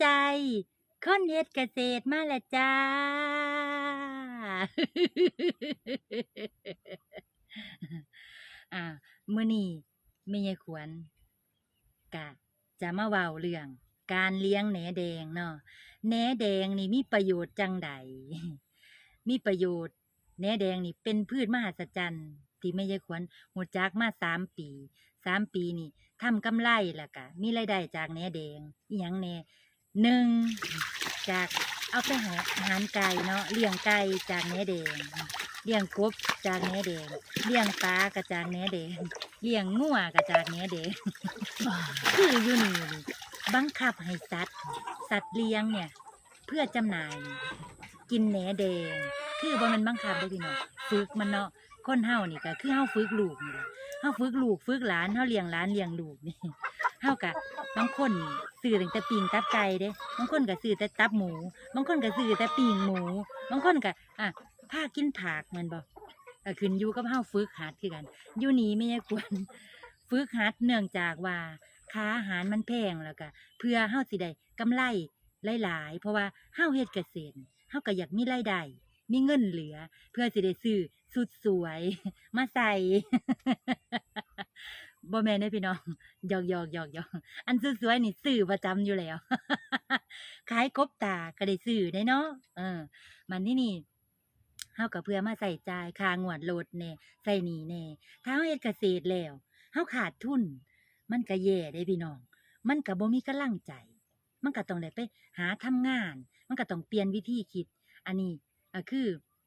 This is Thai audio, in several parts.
ใจ คนเฮ็ดเกษตรมาล้วจ้า อ่ามื้อนี้แม่ยายขวัญกะจะมาเว้าเรื่อง การเลี้ยงแหนแดงเนาะแหนแดงนี่มีประโยชน์จังใดมีประโยชน์แหนแดงนี่เป็นพืชมหัศจรรย์ที่แม่ยายขวัญหูจักมาสามปีสามปีนี่ทำกำไรล้วก็มีรายได้จากแหนแดงอีหยังแหน หนึ่งจากเอาไปหาอาหารไก่เนาะเลี้ยงไก่จากแหนแดงเลี้ยงกบจากแหนแดงเลี้ยงปลาก็จากแหนแดงเลี้ยงงัวก็จากแหนแดงคืออยู่นี่นี่บังคับให้สัตว์สัตว์เลี้ยงเนี่ย เพื่อจำหน่าย กินแหนแดง คือบ่แมันบังคับได้อพี่น้องฝึกมันเนาะคนเฮานี่ก็คือเฮาฝึกลูกนี่แหละเฮาฝึกลูกฝึกหลานเฮาเลี้ยงหลานเลี้ยงลูกนี่ เฮากะบางคนซื้อตั้งแต่ปิงตับไก่เด้บางคนก็ซื้อแต่ตับหมู บางคนก็ซื้อแต่ปิงหมู บางคนก็อะพากินผักมันบ่ก็ขึ้นอยู่กับเฮาฝึกหัดคือกันอยู่นี่ไม่ใช่ควรฝึกหัดเนื่องจากว่าค่าอาหารมันแพงแล้วก็เพื่อเฮาสิได้กำไรหลาย ๆ เพราะว่าเฮาเฮ็ดเกษตรเฮาก็อยากมีรายได้มีเงินเหลือ เพื่อสิได้ซื้อสุดสวย มาใส่ บ่แม่นเด้พี่น้องหยอกหยอกหยอกหยอกอันสวยๆนี่ซื้อประจำอยู่แล้ว ขายกบตาก็ได้ซื้อได้เนาะเออ มันนี่นี่เฮาก็เพื่อมาใส่จ่ายค่างวดรถแน่ใส่หนี้แน่ถ้าเฮาเฮ็ดเกษตรแล้วเฮาขาดทุน มันก็แย่เด้พี่น้อง มันก็บ่มีกำลังใจ มันก็ต้องได้ไปหาทำงาน มันก็ต้องเปลี่ยนวิธีคิด อันนี้ก็คือ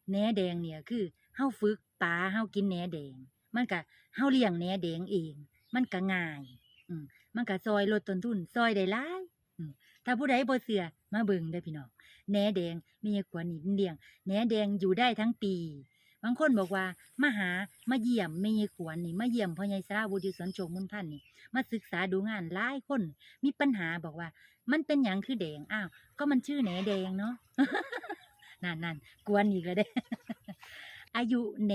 แหนแดงเนี่ยคือเฮาฝึกปลาเฮากินแหนแดง มันก็เฮาเลี้ยงแหนแดงเอง มันก็ง่าย อืมมันก็ซอยลดต้นทุนซอยได้หลายอืมถ้าผู้ใดบ่เชื่อมาเบิ่งเด้อพี่น้องแหนแดงมีขวญนี่เลี้ยงแหนแดงอยู่ได้ทั้งปี บางคนบอกว่ามาหามาเยี่ยมแม่ยขวนนี่มาเยี่ยมพ่อใหญ่สราวุฒิสวนโชคมุนพันธ์นี่มาศึกษาดูงานหลายคน มีปัญหาบอกว่า มันเป็นหยังคือแดงอ้าวก็มันชื่อแหนแดงเนาะ นั่นนั่นกวนอีกแล้วเด้ อายุแหน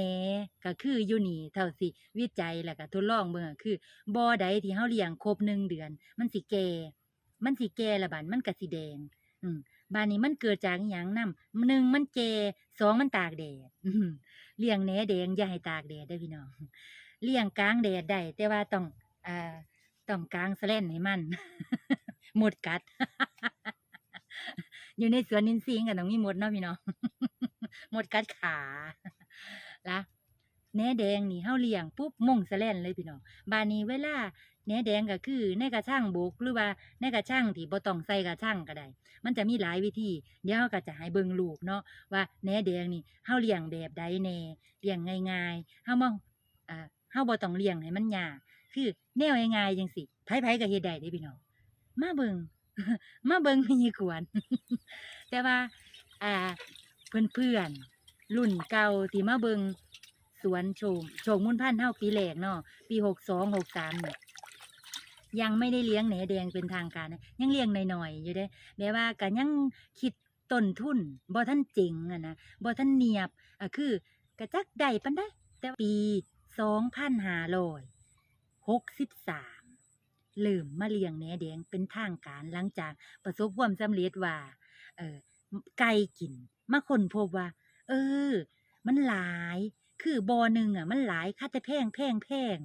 ก็คืออยู่นี่เท่าสิวิจัยแล้วก็ทดลองเบิ่งอะคือบ่อใดที่เฮาเลี้ยงครบหนึ่งเดือน มันสิแก่ มันสิแก่ละบาดมันก็สิแดง อืมบานนี้มันเกิดจากอหยังนํหนึ่งมันแก่สองมันตากแดดเลี้ยงแหนแดงอย่าให้ตากแดดเด้พี่น้องเลี้ยงกลางแดดได้แต่ว่าต้องอ่าต้องกลางแสลนให้มันหมดกัด อยู่ในสวนนินซิงกันต้องมีหมดเนาะพี่น้องหมดกัดขา ละแหนแดงนี่เฮาเลี้ยงปุ๊บม่งสแลนเลยพี่น้องบานี้เวลาแหนแดงก็คือในกระช่างบกหรือว่าในกระช่างที่บ่ต้องใส่กระช่างก็ได้ มันจะมีหลายวิธี เดี๋ยวเราก็จะให้เบิ่งลูกเนาะว่าแหนแดงนี่เฮาเลี้ยงแบบใดแน่เลี้ยงง่ายๆเฮาบ่อ่าเฮาบ่ต้องเลี้ยงให้มันยากคือแนวง่ายๆจังซี่ไผๆก็เฮ็ดได้เด้พี่น้องมาเบิ่งมาเบิ่งมีขวนแต่ว่าอ่าเพื่อนๆ รุ่นเก่าที่มาเบิงสวนโชมโชมมุ่นพันธุ์เฮาปีแรกเนาะปีหกสองหกสามเนี่ยยังไม่ได้เลี้ยงแหนแดงเป็นทางการนะยังเลี้ยงหน่อยๆอยู่เด้แม้ว่าก็ยังคิดต้นทุนบ่ท่านเจ๋งอะนะบ่ท่านเนียบอะคือกระจักได้ปานได้ แต่ปีสองพันห้าร้อยหกสิบสามเริ่มมาเลี้ยงแหนแดงเป็นทางการหลังจากประสบความสำเร็จว่า เออไก่กินมาคนพบว่า เออ มันหลาย คือบ่อหนึ่งอะ มันหลายค่าแต่แพงแพงแพง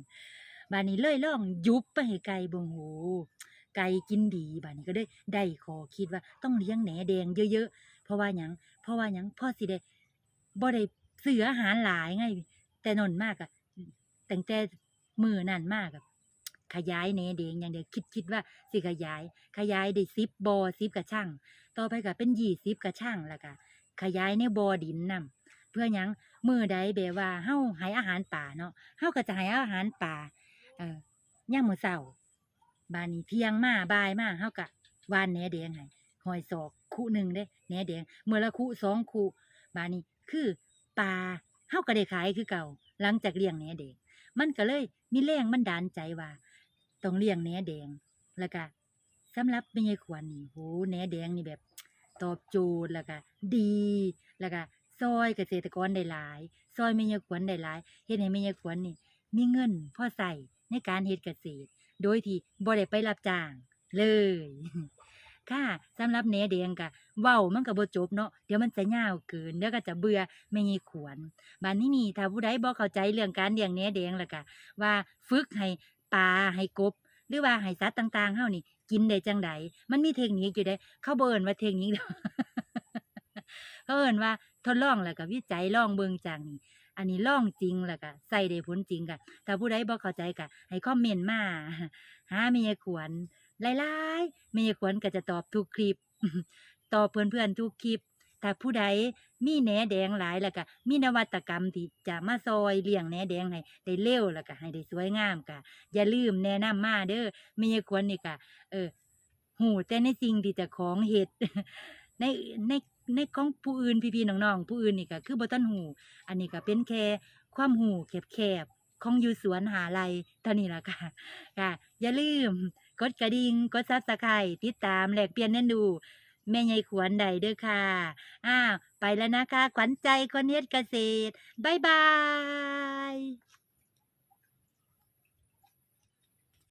บานนี้เลยล่องยุบไปให้ไก่บงโหไก่กินดีบานนี้ก็ได้ได้ขอคิดว่าต้องเลี้ยงแหนแดงเยอะๆ เพราะว่าหยังเพราะว่าหยังพ่อสิได้บ่ได้ซื้ออาหารหลายไง แต่นนมากอะตั้งแต่มือนั่นมากอะขยายแหนแดงอย่างเดียวคิดคิดว่าสิขยาย ขยายได้สิบบอสิบกระช่างต่อไปก็เป็นยี่สิบกระช่างแล้วก็ ขยายในบ่อดินนํเพื่อยังมือใดแบบว่าเฮาให้อาหารป่าเนาะเฮาก็จะให้อาหารป่าเอ่อย่ามมื้อเช้าบานนี้เที่ยงมาบ่ายมาเฮาก็วานแหนแดงให้หอยศอกคู่หนึ่งเด้แหนแดงมื้อละคู่สองคู่บานนี้คือปลาเฮาก็ได้ขายคือเก่า หลังจากเลี้ยงแหนแดงมันก็เลยมีแรงบันดาลใจว่าต้องเลี้ยงแหนแดงแล้วก็สำหรับแม่ยายขวัญนี่โหแหนแดงนี่แบบ ตอบโจทย์แล้วก็ดี แล้วก็ซอยเกษตรกรได้หลาย ซอยแม่ยาขวัญได้หลายเฮ็ดให้แม่ยาขวัญนี่ มีเงินพอใส่ในการเฮ็ดเกษตร โดยที่บ่ได้ไปรับจ้างเลย ค่ะสำหรับแหนแดงก็เว้ามันก็บ่จบเนาะเดี๋ยวมันจะยาวเกินเดี๋ยวก็จะเบื่อแม่ยายขวนบัดนนี้นี่ถ้าผู้ใดบ่เข้าใจเรื่องการเลี้ยงแหนแดงแล้วก็ว่าฝึกให้ปลาให้กบ หรือว่าให้สัตว์ต่าง ๆเฮานี่ กินได้จังใดมันมีเทคนิคอยู่เด้เขาบ่เอิ้นว่าเทคนิคเขาเอิ้นว่าทดลองแล้วก็วิจัยลองเบิ่งจังนี่อันนี้ลองจริงแล้วก็ใส่ได้ผลจริงก็ถ้าผู้ใดบ่เข้าใจก็ให้คอมเมนต์มาหาแม่ยขวนหลายๆแม่ยายขวนก็จะตอบทุกคลิปตอบเพื่อนๆทุกคลิป ถ้าผู้ใดมีแหนแดงหลายแล้วก็มีนวัตกรรมที่จะมาซอยเลี้ยงแหนแดงให้ได้เร็วแล้วก็ให้ได้สวยงามก็อย่าลืมแนะนำมาเด้อม่ยายขวนนี่ก็เออหูแต่ในสิ่งที่จะของเฮ็ดในในในของผู้อื่นพี่ๆน้องๆผู้อื่นนี่ก็คือบ่ทันหู อันนี้ก็เป็นแค่ความหูแคบๆของอยู่สวนหาลัยเท่านี้ล่ะค่ะค่ะ อย่าลืม กดกระดิ่งกด Subscribe ติดตามแหลกเปลี่ยนเรียนรู้ แม่ยายขวนใดเด้อค่ะ อ้าว ไปแล้วนะคะ ขวัญใจคนเฮ็ดเกษตร บ๊ายบาย